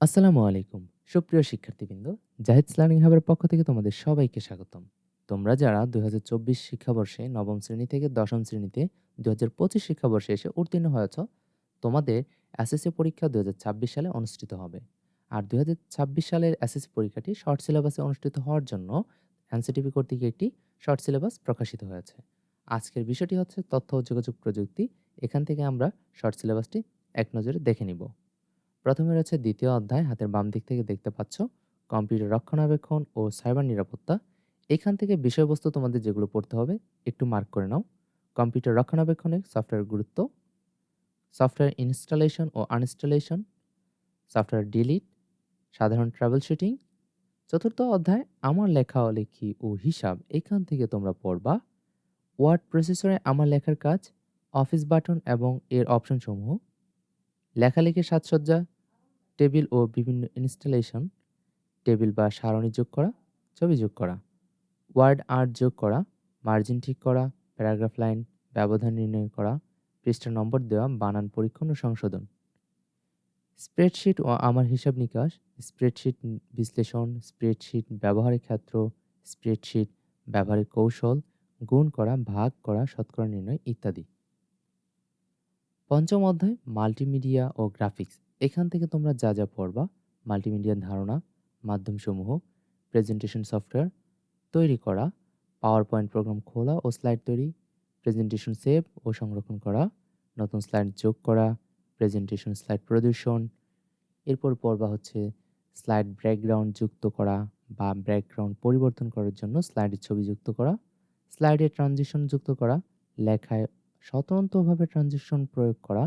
আসসালামু আলাইকুম, সুপ্রিয় শিক্ষার্থীবৃন্দ। জাহিদস লার্নিং হাবের পক্ষ থেকে তোমাদের সবাইকে স্বাগতম। তোমরা যারা দুই হাজার চব্বিশ শিক্ষাবর্ষে নবম শ্রেণি থেকে দশম শ্রেণীতে দু হাজার পঁচিশ শিক্ষাবর্ষে এসে উত্তীর্ণ হয়েছ, তোমাদের এসএসসি পরীক্ষা দু হাজার ছাব্বিশ সালে অনুষ্ঠিত হবে। আর দুই হাজার ছাব্বিশ সালের এসএসসি পরীক্ষাটি শর্ট সিলেবাসে অনুষ্ঠিত হওয়ার জন্য এনসিটিভি কর্তৃক একটি শর্ট সিলেবাস প্রকাশিত হয়েছে। আজকের বিষয়টি হচ্ছে তথ্য ও যোগাযোগ প্রযুক্তি। এখান থেকে আমরা শর্ট সিলেবাসটি এক নজরে দেখে নিব। প্রথমে রয়েছে দ্বিতীয় অধ্যায়, হাতের বাম দিক থেকে দেখতে পাচ্ছ। কম্পিউটার রক্ষণাবেক্ষণ ও সাইবার নিরাপত্তা। এখান থেকে বিষয়বস্তু তোমাদের যেগুলো পড়তে হবে, একটু মার্ক করে নাও। কম্পিউটার রক্ষণাবেক্ষণে সফটওয়্যার গুরুত্ব। সফটওয়্যার ইনস্টলেশন ও আনইনস্টলেশন সফটওয়্যার ডিলিট সাধারণ ট্রাভেল শুটিং চতুর্থ অধ্যায়, আমার লেখা লেখি ও হিসাব। এখান থেকে তোমরা পড়বা। ওয়ার্ড প্রসেসরে আমার লেখার কাজ অফিস বাটন এবং এর অপশনসমূহ লেখালেখির সাজসজ্জা। টেবিল ও বিভিন্ন ইনস্টলেশন, টেবিল বা সারণী যোগ করা, ছবি যোগ করা, ওয়ার্ড আর্ট যোগ করা, মার্জিন ঠিক করা, প্যারাগ্রাফ লাইন ব্যবধান নির্ণয় করা পৃষ্ঠা নম্বর দেওয়া, বানান পরীক্ষণ ও সংশোধন। স্প্রেডশিট ও আমার হিসাব নিকাশ, স্প্রেডশিট বিশ্লেষণ, স্প্রেডশিট ব্যবহারের ক্ষেত্র, স্প্রেডশিট ব্যবহারের কৌশল, গুণ করা, ভাগ করা, শতকরা নির্ণয় ইত্যাদি। পঞ্চম অধ্যায়, মাল্টিমিডিয়া ও গ্রাফিক্স। এখান থেকে তোমরা যা যা পড়বা মাল্টিমিডিয়ার ধারণা, মাধ্যমসমূহ প্রেজেন্টেশন সফটওয়্যার তৈরি করা পাওয়ার পয়েন্ট প্রোগ্রাম খোলা ও স্লাইড তৈরি প্রেজেন্টেশন সেভ ও সংরক্ষণ করা, নতুন স্লাইড যোগ করা প্রেজেন্টেশন স্লাইড প্রদর্শন, এরপর পড়বা হচ্ছে স্লাইড ব্যাকগ্রাউন্ড যুক্ত করা বা ব্যাকগ্রাউন্ড পরিবর্তন করার জন্য স্লাইডের ছবি যুক্ত করা স্লাইডে ট্রানজিশন যুক্ত করা, লেখায় স্বতন্ত্রভাবে ট্রানজিশন প্রয়োগ করা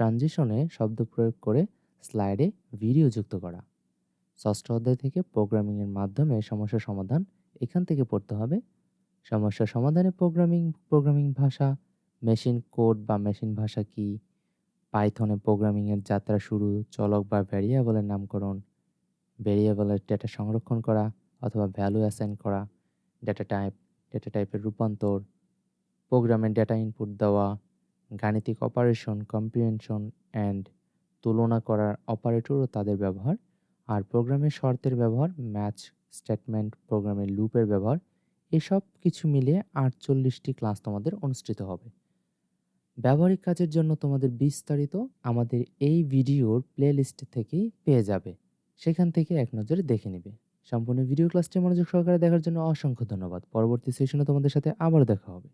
ট্রানজিশনে শব্দ প্রয়োগ করে স্লাইডে ভিডিও যুক্ত করা। ষষ্ঠ অধ্যায় থেকে প্রোগ্রামিংয়ের মাধ্যমে সমস্যা সমাধান এখান থেকে পড়তে হবে। সমস্যা সমাধানে প্রোগ্রামিং প্রোগ্রামিং ভাষা, মেশিন কোড বা মেশিন ভাষা কি? পাইথনে প্রোগ্রামিংয়ের যাত্রা শুরু, চলক বা ভ্যারিয়েবলের নামকরণ ভ্যারিয়েবলের ডেটা সংরক্ষণ করা অথবা ভ্যালু অ্যাসাইন করা, ডেটা টাইপ, ডেটা টাইপের রূপান্তর, প্রোগ্রামের ডেটা ইনপুট দেওয়া গাণিতিক অপারেশন কম্প্রিহেনশন অ্যান্ড তুলনা করার অপারেটরও তাদের ব্যবহার। আর প্রোগ্রামের শর্তের ব্যবহার ম্যাচ স্টেটমেন্ট প্রোগ্রামের লুপের ব্যবহার, এসব কিছু মিলিয়ে আটচল্লিশটি ক্লাস তোমাদের অনুষ্ঠিত হবে। ব্যবহারিক কাজের জন্য তোমাদের বিস্তারিত আমাদের এই ভিডিওর প্লে লিস্ট থেকেই পেয়ে যাবে। সেখান থেকে এক নজরে দেখে নেবে। সম্পূর্ণ ভিডিও ক্লাসটি মনোযোগ সহকারে দেখার জন্য অসংখ্য ধন্যবাদ। পরবর্তী সেশনে তোমাদের সাথে আবার দেখা হবে।